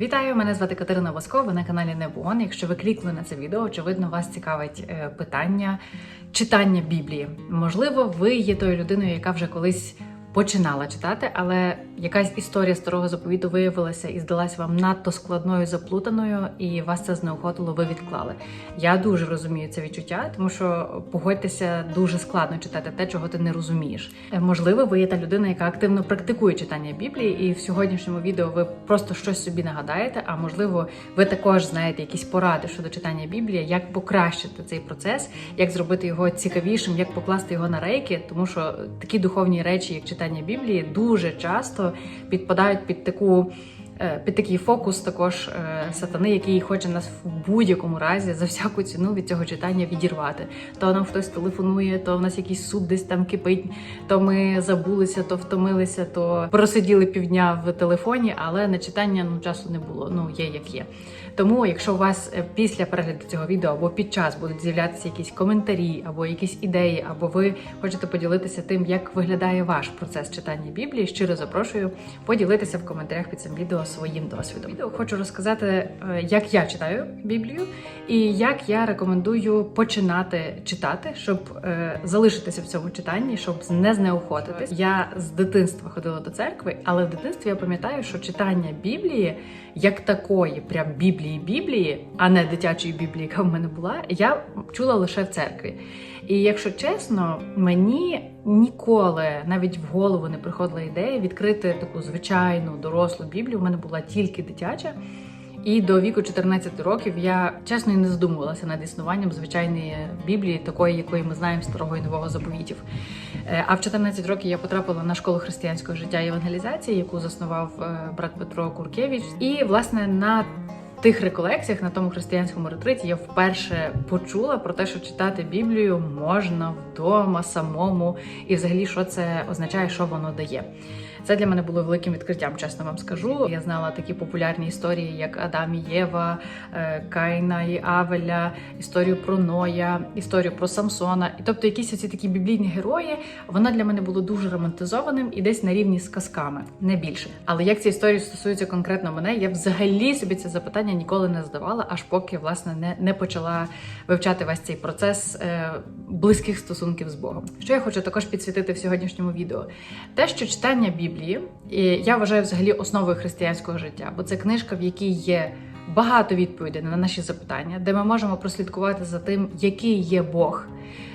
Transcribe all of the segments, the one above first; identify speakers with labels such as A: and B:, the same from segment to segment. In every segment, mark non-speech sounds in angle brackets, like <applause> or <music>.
A: Вітаю, мене звати Катерина Воскова на каналі Небон. Якщо ви клікли на це відео, очевидно, вас цікавить е, питання читання Біблії. Можливо, ви є тою людиною, яка вже колись починала читати, але якась історія старого заповіту виявилася і здалась вам надто складною, заплутаною, і вас це знеохотило, ви відклали. Я дуже розумію це відчуття, тому що погодьтеся, дуже складно читати те, чого ти не розумієш. Е, Можливо, ви є та людина, яка активно практикує читання Біблії, і в сьогоднішньому відео ви просто щось собі нагадаєте. А можливо, ви також знаєте якісь поради щодо читання Біблії, як покращити цей процес, як зробити його цікавішим, як покласти його на рейки, тому що такі духовні речі, як читання Біблії, дуже часто підпадають під таку. е, Під такий фокус також е, сатани, який хоче нас в будь-якому разі за всяку ціну від цього читання відірвати. То нам хтось телефонує, то в нас якийсь суп десь там кипить, то ми забулися, то втомилися, то просиділи півдня в телефоні, але на читання ну часу не було. Ну є як є. Тому, якщо у вас е, після перегляду цього відео або під час будуть з'являтися якісь коментарі, або якісь ідеї, або ви хочете поділитися тим, як виглядає ваш процес читання Біблії, щиро запрошую поділитися в коментарях під цим відео своїм досвідом. Відео хочу розказати, е, як я читаю Біблію і як я рекомендую починати читати, щоб е, залишитися в цьому читанні, щоб не знеохотитись. Я з дитинства ходила до церкви, але в дитинстві я пам'ятаю, що читання Біблії як такої, прям Біблії Біблії, а не дитячої Біблії, яка в мене була, я чула лише в церкві. І якщо чесно, мені ніколи навіть в голову не приходила ідея відкрити таку звичайну дорослу Біблію. У мене була тільки дитяча. І до віку 14 років я чесно і не задумувалася над існуванням звичайної Біблії, такої, якої ми знаємо старого і нового заповітів. Е, А в 14 років я потрапила на школу християнського життя і евангелізації, яку заснував е, брат Петро Куркевич. І власне на тих реколекціях на тому християнському ретриті я вперше почула про те, що читати Біблію можна вдома самому, і взагалі, що це означає, що воно дає. Це для мене було великим відкриттям, чесно вам скажу. Я знала такі популярні історії, як Адам і Єва, е, Кайна і Авеля, історію про Ноя, історію про Самсона. І тобто, якісь оці такі біблійні герої, воно для мене було дуже романтизованим і десь на рівні з казками, не більше. Але як ці історії стосуються конкретно мене, я взагалі собі це запитання ніколи не задавала, аж поки власне не, не почала вивчати весь цей процес е, близьких стосунків з Богом. Що я хочу також підсвітити в сьогоднішньому відео? Те, що читання Біблії, і я вважаю взагалі основою християнського життя, бо це книжка, в якій є багато відповідей на наші запитання, де ми можемо прослідкувати за тим, який є Бог.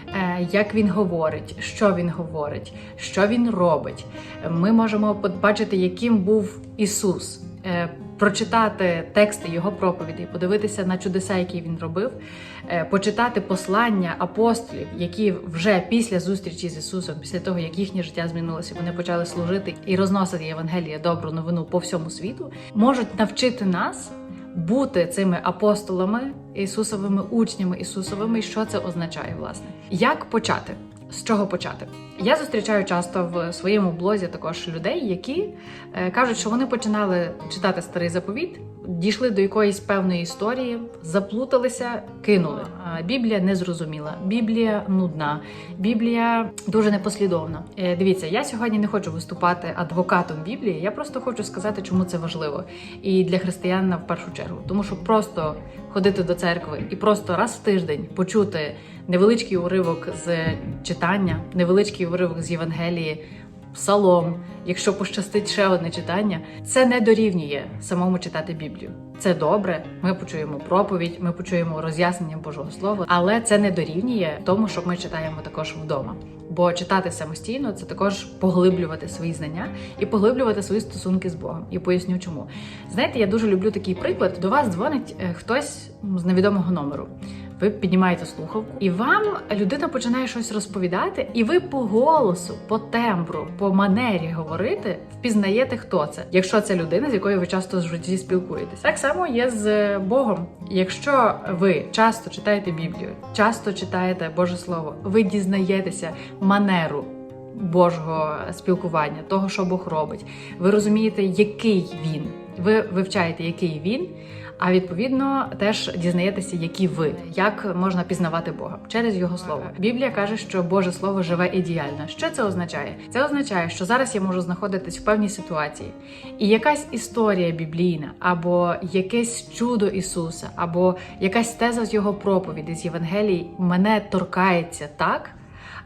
A: е, Як він говорить, що він говорить, що він робить. Ми можемо побачити, яким був Ісус, е, прочитати тексти його проповідей, подивитися на чудеса, які він робив, е, почитати послання апостолів, які вже після зустрічі з Ісусом, після того як їхнє життя змінилося, вони почали служити і розносити Євангеліє добру новину по всьому світу, можуть навчити нас. Бути цими апостолами, Ісусовими учнями Ісусовими, і що це означає, власне. Як почати? З чого почати? Я зустрічаю часто в своєму блозі також людей, які е, кажуть, що вони починали читати старий заповіт, дійшли до якоїсь певної історії, заплуталися, кинули. Біблія не зрозуміла, Біблія нудна, Біблія дуже непослідовна. Е, Дивіться, я сьогодні не хочу виступати адвокатом Біблії. Я просто хочу сказати, чому це важливо і для християн в першу чергу, тому що просто ходити до церкви і просто раз в тиждень почути невеличкий уривок з читання, невеличкий уривок з Євангелії, псалом, якщо пощастить ще одне читання, це не дорівнює самому читати Біблію. Це добре. Ми почуємо проповідь, ми почуємо роз'яснення Божого Слова, але це не дорівнює тому, що ми читаємо також вдома. Бо читати самостійно це також поглиблювати свої знання і поглиблювати свої стосунки з Богом. І поясню, чому. Знаєте, я дуже люблю такий приклад. До вас дзвонить е, хтось з невідомого номеру. Ви піднімаєте слухавку, і вам людина починає щось розповідати, і ви по голосу, по тембру, по манері говорити впізнаєте, хто це, якщо це людина, з якою ви часто в житті спілкуєтесь. Так само є з Богом. Якщо ви часто читаєте Біблію, часто читаєте Боже Слово, ви дізнаєтеся манеру. Божого спілкування, того, що Бог робить. Ви розумієте, який він, Ви вивчаєте, який він, а відповідно теж дізнаєтеся, які ви, як можна пізнавати Бога через його слово. Біблія каже, що Боже Слово живе і діяльно. Що це означає? Це означає, що зараз я можу знаходитись в певній ситуації, і якась історія біблійна, або якесь чудо Ісуса, або якась теза з його проповіді з Євангелії мене торкається так.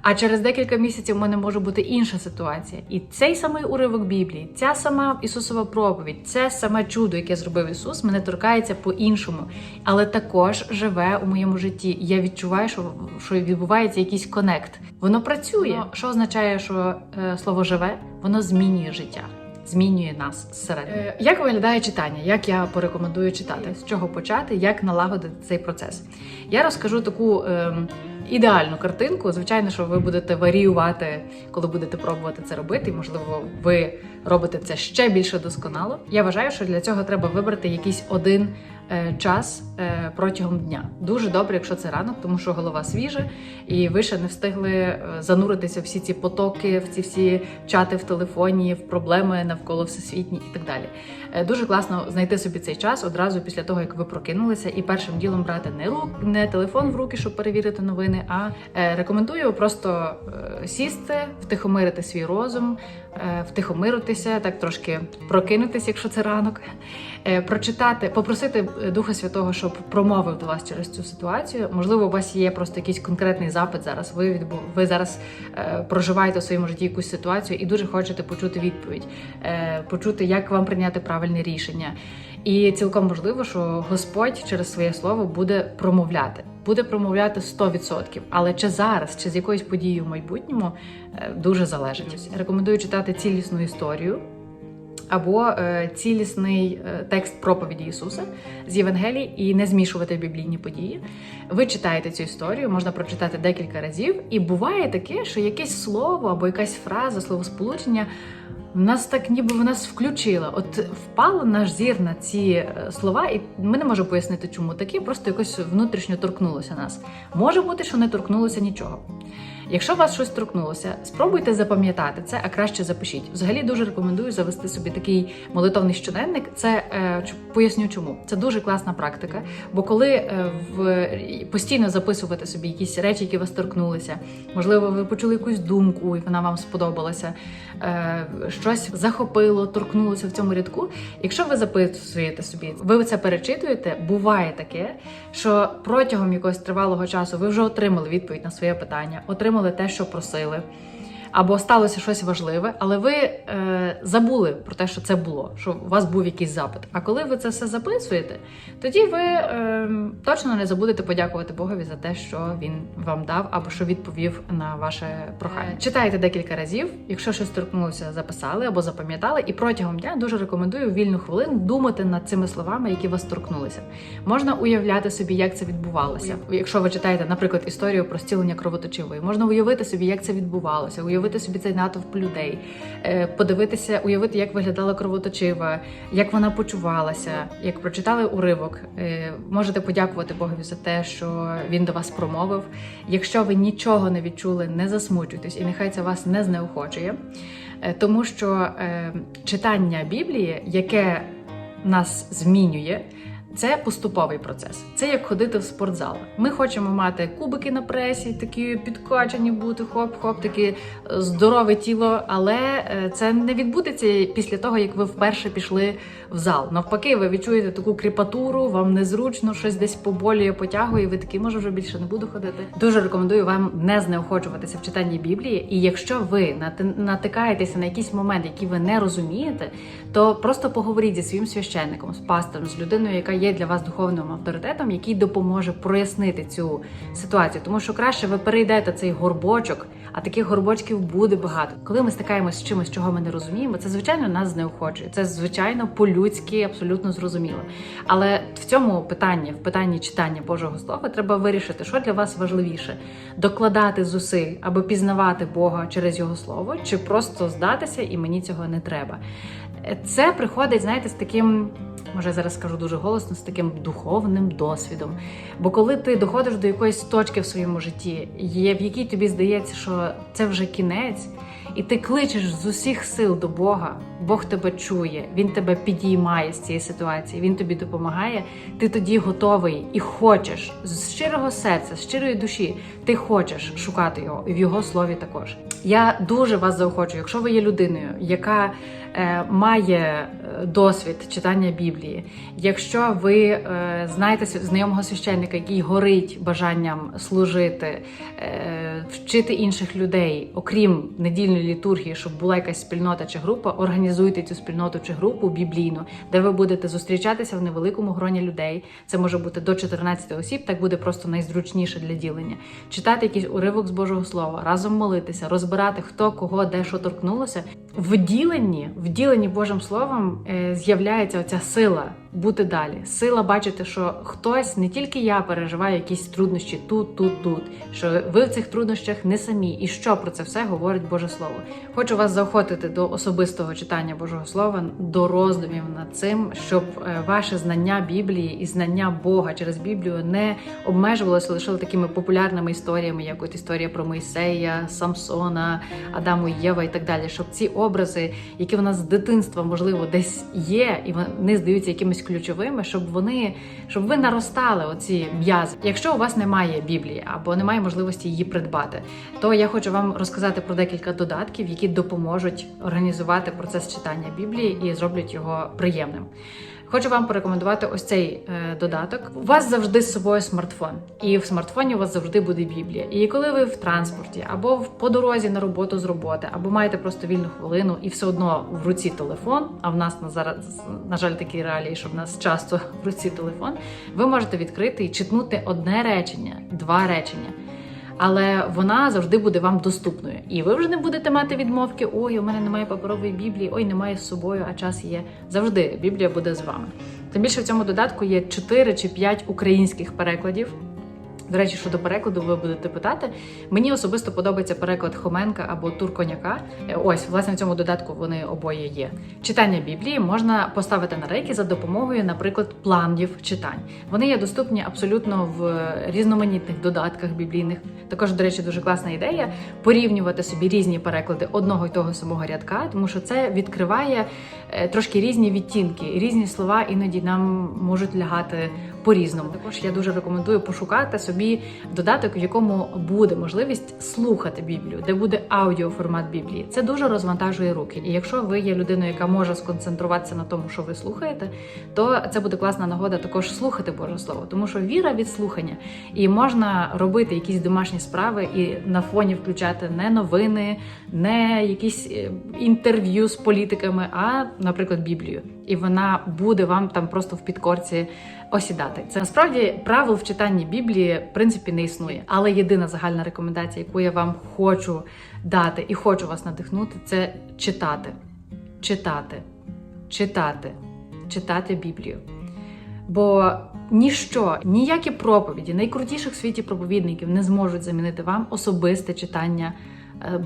A: А через декілька місяців в мене може бути інша ситуація. І цей самий уривок Біблії, ця сама Ісусова проповідь, це саме чудо, яке зробив Ісус, мене торкається по-іншому, але також живе у моєму житті. Я відчуваю, що, що відбувається якийсь конект. Воно працює. Воно, що означає, що е, слово живе, воно змінює життя. Змінює нас зсередини. Е, як виглядає читання? Як я порекомендую читати? З чого почати? Як налагодити цей процес? Я розкажу таку е, ідеальну картинку. Звичайно, що ви будете варіювати, коли будете пробувати це робити. І, можливо, ви робите це ще більше досконало. Я вважаю, що для цього треба вибрати якийсь один е, час е, протягом дня. Дуже добре, якщо це ранок, тому що голова свіжа, і ви ще не встигли е, зануритися всі ці потоки, в ці всі чати в телефоні, в проблеми навколо всесвітні і так далі. Дуже класно знайти собі цей час одразу після того, як ви прокинулися, і першим ділом брати не рук, не телефон в руки, щоб перевірити новини. А е, рекомендую просто е, сісти, втихомирити свій розум, е, втихомиритися, так трошки прокинутися, якщо це ранок, прочитати, попросити Духа Святого, щоб промовив до вас через цю ситуацію. Можливо, у вас є просто якийсь конкретний запит зараз. Ви відбу... ви зараз проживаєте у своєму житті якусь ситуацію і дуже хочете почути відповідь, почути, як вам прийняти правильне рішення. І цілком можливо, що Господь через своє слово буде промовляти. Буде промовляти 100%. Але чи зараз, чи з якоюсь подією в майбутньому е, дуже залежить. Рекомендую читати цілісну історію або е, цілісний е, текст проповіді Ісуса з Євангелії і не змішувати біблійні події. Ви читаєте цю історію, можна прочитати декілька разів, і буває таке, що якесь слово або якась фраза, словосполучення. В нас так ніби в нас включила. От впало наш зір на ці е, слова, і ми не можемо пояснити, чому таке, просто якось внутрішньо торкнулося нас. Може бути, що не торкнулося нічого. Якщо вас щось торкнулося, спробуйте запам'ятати це, а краще запишіть. Взагалі дуже рекомендую завести собі такий молитовний щоденник. Це е, поясню чому. Це дуже класна практика. Бо коли е, в постійно записувати собі якісь речі, які вас торкнулися, можливо, ви почули якусь думку, і вона вам сподобалася, е, щось захопило, торкнулося в цьому рядку. Якщо ви записуєте собі, ви це перечитуєте, буває таке, що протягом якогось тривалого часу ви вже отримали відповідь на своє питання, отримали те, що просили. Або сталося щось важливе, але ви е, забули про те, що це було, що у вас був якийсь запит. А коли ви це все записуєте, тоді ви е, точно не забудете подякувати Богові за те, що він вам дав, або що відповів на ваше прохання. Читайте декілька разів, якщо щось торкнулося, записали або запам'ятали, і протягом дня дуже рекомендую вільну хвилину думати над цими словами, які вас торкнулися. Можна уявляти собі, як це відбувалося. Якщо ви читаєте, наприклад, історію про зцілення кровоточивої, можна уявити собі, як це відбувалося, уявити собі цей натовп людей, е, подивитися, уявити, як виглядала кровоточива, як вона почувалася. Як прочитали уривок, е, можете подякувати Богові за те, що він до вас промовив. Якщо ви нічого не відчули, не засмучуйтесь, і нехай це вас не знеохочує, Е, тому що читання Біблії, яке нас змінює. Це поступовий процес. Це як ходити в спортзал. Ми хочемо мати кубики на пресі, такі підкачані бути, хоп-хоп, таке здорове тіло. Але е, це не відбудеться після того, як ви вперше пішли в зал. Навпаки, ви відчуєте таку кріпатуру, вам незручно, щось десь поболює, потягує. Ви такі, може, вже більше не буду ходити. Дуже рекомендую вам не знеохочуватися в читанні Біблії. І якщо ви натикаєтеся на якийсь момент, який ви не розумієте, то просто поговоріть зі своїм священником, з пастором, з людиною, яка є для вас духовним авторитетом, який допоможе прояснити цю ситуацію. Тому що краще ви перейдете цей горбочок, а таких горбочків буде багато. Коли ми стикаємося з чимось, чого ми не розуміємо, це звичайно нас знеохочує. Це звичайно по-людськи, абсолютно зрозуміло. Але в цьому питанні, в питанні читання Божого Слова, треба вирішити, що для вас важливіше: докладати зусиль, аби пізнавати Бога через його слово, чи просто здатися, і мені цього не треба. Це приходить, знаєте, з таким. Може, я зараз скажу дуже голосно з таким духовним досвідом. Бо коли ти доходиш до якоїсь точки в своєму житті, є, в якій тобі здається, що це вже кінець, і ти кличеш з усіх сил до Бога, Бог тебе чує, Він тебе підіймає з цієї ситуації, Він тобі допомагає. Ти тоді готовий і хочеш з щирого серця, з щирої душі. Ти хочеш шукати його і в його слові також. Я дуже вас заохочую, якщо ви є людиною, яка е, має е, досвід читання Біблії, якщо ви е, знаєте знайомого священника, який горить бажанням служити, е, вчити інших людей, окрім недільної літургії, щоб була якась спільнота чи група, організуйте цю спільноту чи групу біблійну, де ви будете зустрічатися в невеликому гроні людей. Це може бути до 14 осіб, так буде просто найзручніше для ділення. Читати якийсь уривок з Божого Слова, разом молитися, розбирати хто кого де що торкнулося. В діленні, в діленні Божим Словом з'являється оця сила бути далі. Сила бачити, що хтось, не тільки я переживаю якісь труднощі тут, тут, тут. Що ви в цих труднощах не самі. І що про це все говорить Боже Слово. Хочу вас заохотити до особистого читання Божого Слова, до роздумів над цим, щоб е, ваше знання Біблії і знання Бога через Біблію не обмежувалося лише такими популярними історіями, як от історія про Мойсея, Самсона, Адаму Єва і так далі. Щоб ці образи, які в нас з дитинства можливо десь є, і вони здаються якимись ключовими, щоб вони щоб ви наростали оці м'язи. Якщо у вас немає Біблії або немає можливості її придбати, то я хочу вам розказати про декілька додатків, які допоможуть організувати процес читання Біблії і зроблять його приємним. Хочу вам порекомендувати ось цей е, додаток. У вас завжди з собою смартфон, і в смартфоні у вас завжди буде Біблія. І коли ви в транспорті або в по дорозі на роботу з роботи, або маєте просто вільну хвилину, і все одно в руці телефон. А в нас на зараз на жаль такі реалії, що в нас часто <laughs> в руці телефон. Ви можете відкрити і читнути одне речення, два речення. Але вона завжди буде вам доступною, і ви вже не будете мати відмовки. Ой, у мене немає паперової біблії, ой, немає з собою, а час є. Завжди Біблія буде з вами. Тим більше в цьому додатку є 4 чи 5 українських перекладів. До речі, щодо перекладу, ви будете питати. Мені особисто подобається переклад Хоменка або Турконяка. Е, Ось, власне, в цьому додатку вони обоє є. Читання Біблії можна поставити на рейки за допомогою, наприклад, планів читань. Вони є доступні абсолютно в різноманітних додатках біблійних. Також, до речі, дуже класна ідея порівнювати собі різні переклади одного й того самого рядка, тому що це відкриває е, трошки різні відтінки, різні слова іноді нам можуть лягати по-різному. Також я дуже рекомендую пошукати собі додаток, в якому буде можливість слухати Біблію, де буде аудіоформат Біблії. Це дуже розвантажує руки. І якщо ви є людиною, яка може сконцентруватися на тому, що ви слухаєте, то це буде класна нагода також слухати Боже Слово, тому що віра від слухання, і можна робити якісь домашні справи і на фоні включати не новини, не якісь е, інтерв'ю з політиками, а, наприклад, Біблію. І вона буде вам там просто в підкорці осідати. Це насправді правил в читанні Біблії в принципі не існує. Але єдина загальна рекомендація, яку я вам хочу дати і хочу вас надихнути, це читати, читати, читати, читати Біблію. Бо ніщо, ніякі проповіді найкрутіших в світі проповідників не зможуть замінити вам особисте читання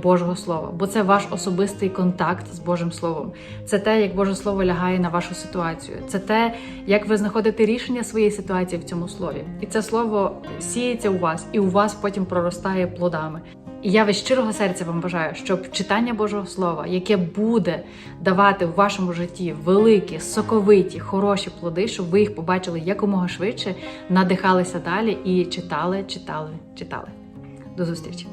A: Божого Слова, бо це ваш особистий контакт з Божим Словом. Це те, як Боже Слово лягає на вашу ситуацію. Це те, як ви знаходите рішення своєї ситуації в цьому слові. І це слово сіється у вас, і у вас потім проростає плодами. І я від щирого серця вам бажаю, щоб читання Божого Слова, яке буде давати в вашому житті великі, соковиті, хороші плоди, щоб ви їх побачили якомога швидше, надихалися далі і читали, читали, читали. До зустрічі!